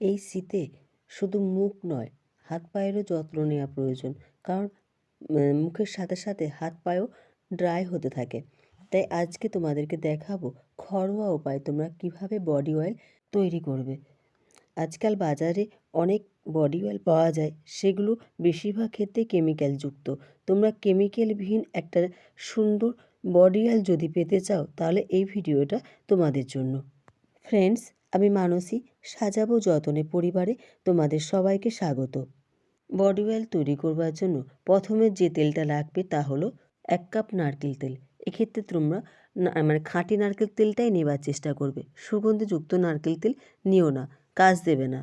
এই শীতে শুধু মুখ নয়, হাত পায়েরও যত্ন নেওয়া প্রয়োজন। কারণ মুখের সাথে সাথে হাত পায়েও ড্রাই হতে থাকে। তাই আজকে তোমাদেরকে দেখাবো ঘরোয়া উপায় তোমরা কীভাবে বডি অয়েল তৈরি করবে। আজকাল বাজারে অনেক বডি অয়েল পাওয়া যায়, সেগুলো বেশিরভাগ ক্ষেত্রে কেমিক্যাল যুক্ত। তোমরা কেমিক্যালবিহীন একটা সুন্দর বডি অয়েল যদি পেতে চাও, তাহলে এই ভিডিওটা তোমাদের জন্য। ফ্রেন্ডস আমি মানসী, সাজাবো যতনে পরিবারে তোমাদের সবাইকে স্বাগত। বডি অয়েল তৈরি করবার জন্য প্রথমে যে তেলটা লাগবে তা হলো এক কাপ নারকেল তেল। এক্ষেত্রে তোমরা মানে খাঁটি নারকেল তেলটাই নেবার চেষ্টা করবে। সুগন্ধিযুক্ত নারকেল তেল নিও না, কাজ দেবে না।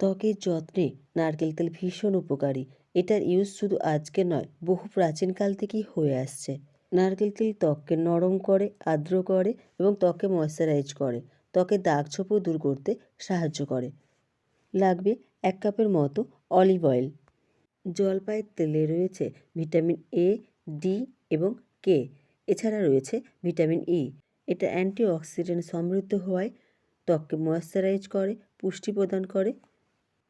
ত্বকের যত্নে নারকেল তেল ভীষণ উপকারী। এটার ইউজ শুধু আজকে নয়, বহু প্রাচীনকাল থেকেই হয়ে আসছে। নারকেল তেল ত্বককে নরম করে, আর্দ্র করে এবং ত্বককে ময়শ্চারাইজ করে। ত্বকের দাগ ছোপও দূর করতে সাহায্য করে। লাগবে এক কাপের মতো অলিভ অয়েল। জলপাইয়ের তেলে রয়েছে ভিটামিন এ ডি এবং কে এছাড়া রয়েছে ভিটামিন ই এটা অ্যান্টিঅক্সিডেন্ট সমৃদ্ধ হওয়ায় ত্বককে ময়শ্চারাইজ করে, পুষ্টি প্রদান করে,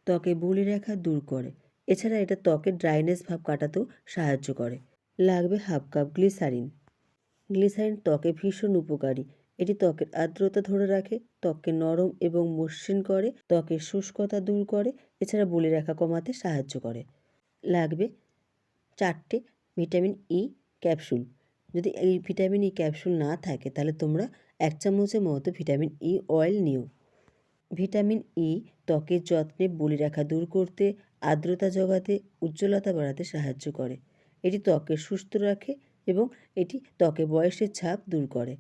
ত্বকে বুলি রেখা দূর করে। এছাড়া এটা ত্বকের ড্রাইনেস ভাব কাটাতেও সাহায্য করে। লাগবে হাফ কাপ গ্লিসারিন। গ্লিসারিন ত্বকে ভীষণ উপকারী। এটি ত্বকের আর্দ্রতা ধরে রাখে, ত্বককে নরম এবং মসৃণ করে, ত্বকের শুষ্কতা দূর করে, এছাড়া বলি রেখা কমাতে সাহায্য করে। লাগবে চারটে ভিটামিন ই ক্যাপসুল। যদি এই ভিটামিন ই ক্যাপসুল না থাকে, তাহলে তোমরা এক চামচের মতো ভিটামিন ই অয়েল নিও। ভিটামিন ই ত্বকের যত্নে বলি রেখা দূর করতে, আর্দ্রতা জগাতে, উজ্জ্বলতা বাড়াতে সাহায্য করে। এটি ত্বককে সুস্থ রাখে এবং এটি ত্বকে বয়সের ছাপ দূর করে।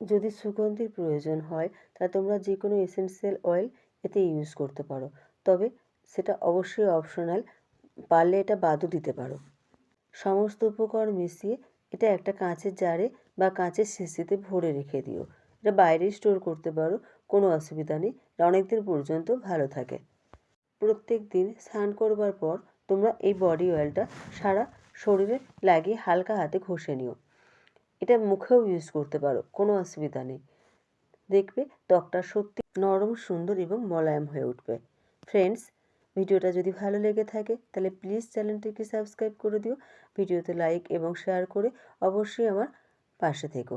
যদি সুগন্ধির প্রয়োজন হয়, তা তোমরা যে কোনো এসেন্সিয়াল অয়েল এতে ইউজ করতে পারো। তবে সেটা অবশ্যই অপশনাল পারলে এটা বাদও দিতে পারো। সমস্ত উপকরণ মিশিয়ে এটা একটা কাঁচের জারে বা কাঁচের শিশিতে ভরে রেখে দিও। এটা বাইরে স্টোর করতে পারো, কোনো অসুবিধা নেই, এটা অনেক দিন পর্যন্ত ভালো থাকে। প্রত্যেক দিন স্নান করবার পর তোমরা এই বডি অয়েলটা সারা শরীরে লাগিয়ে হালকা হাতে ঘষে নিও। এটা মুখেও ইউজ করতে পারো, কোনো অসুবিধা নেই। দেখবে ত্বকটা সত্যি নরম, সুন্দর এবং মোলায়েম হয়ে উঠবে। ফ্রেন্ডস ভিডিওটা যদি ভালো লেগে থাকে, তাহলে প্লিজ চ্যানেলটিকে সাবস্ক্রাইব করে দিও। ভিডিওতে লাইক এবং শেয়ার করে অবশ্যই আমার পাশে থেকো।